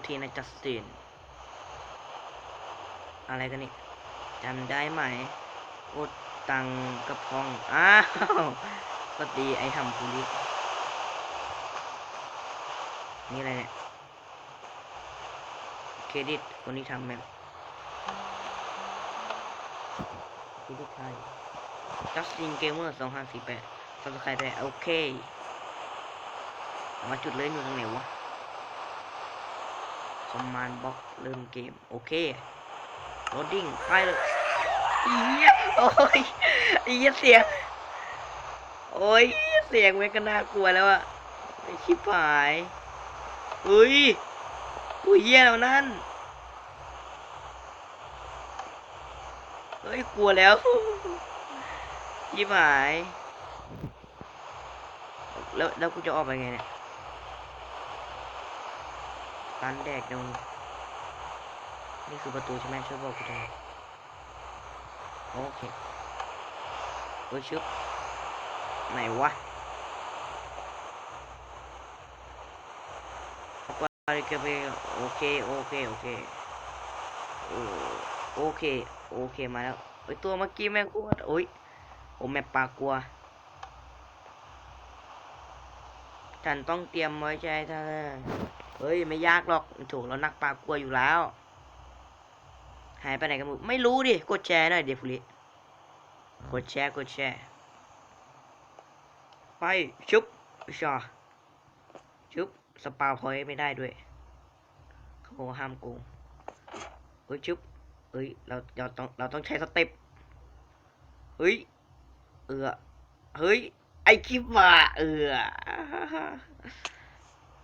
ษทีนะจัสติน อะไรกันนี่จำได้ไหมอดตังกระพอง อ้าวสวัสดีไอ้ทำคุรินี่อะไรเนี่ย เครดิตคนที่ทำแบบเครดิตไทย Justin Gamer 2548ซับสไครต์ไปโอเค มาจุดเลยอยู่ตรงไหนวะ มมานบล็อกเริ่มเกม โอเคโหลดดิ้งไปเลยอีเหี้ยโอ้ยอีเหี้ยเสียงโอ้ยเสียงมันก็น่ากลัวแล้วอะไอชิบหายเฮ้ยตัวเหี้ยแล้วนั่นเฮ้ยกลัวแล้วชิบหายแล้วแล้วกูจะออกไปไงเนี่ย ตันแดกตรงนี่คือประตูใช่ไหมช่วยบอกกูทีโอเคโอ้ยชึบไหนวะไปกันไปโอเคโอเคโอเคโอเคโอเคมาแล้วไอตัวเมื่อกี้แม่งกลัวโอ้ยโอ้แม่ปากลัวฉันต้องเตรียมไว้ใจเธอ เฮ้ยไม่ยากหรอกถูกแล้วนักปลากลัวอยู่แล้ว หายไปไหนกันหมดไม่รู้ดิกดแชร์หน่อยเดี๋ยวฟุริกดแชร์กดแชร์ไปชุบชอชุบสปาพอยไม่ได้ด้วยเขาบอกห้ามโกงเฮ้ยชุบเฮ้ยเราเราต้องเราต้องใช้สเต็ปเฮ้ยเออเฮ้ยไอคลิปว่าเออ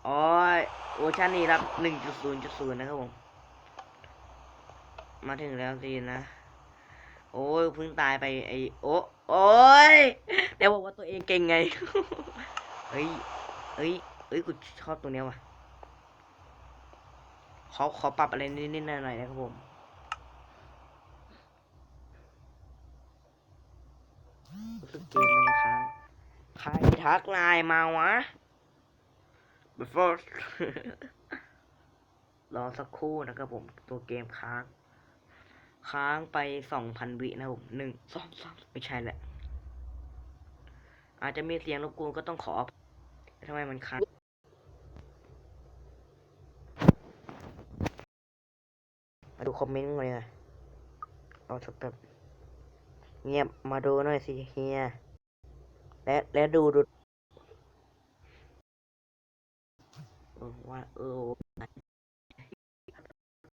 โอ้ยเวอร์ชันนี้รับหนึ่งจุดศูนย์จุดศูนย์นะครับผม มาถึงแล้วสินะ โอ้ยเพิ่งตายไปไอโอ้โอ้ยแต่บอกว่าตัวเองเก่งไง เฮ้ยเฮ้ยเฮ้ยกูชอบตัวเนี้ยว่ะขาขอปรับอะไรนิดๆหน่อยๆนะครับผมรู้สึกเกมมันจะค้างใครทักไลน์มาวะ before รอสักครู่นะครับผม ตัวเกมค้าง ค้างไปสองพันวินะผมหนึ่งสองสามไม่ใช่แหละ อาจจะมีเสียงรบกวนก็ต้องขอทำไมมันค้างมาดูคอมเมนต์เลยนะเอาสักแบบเงียบมาดูหน่อยสิเฮียและและดูดู Quần.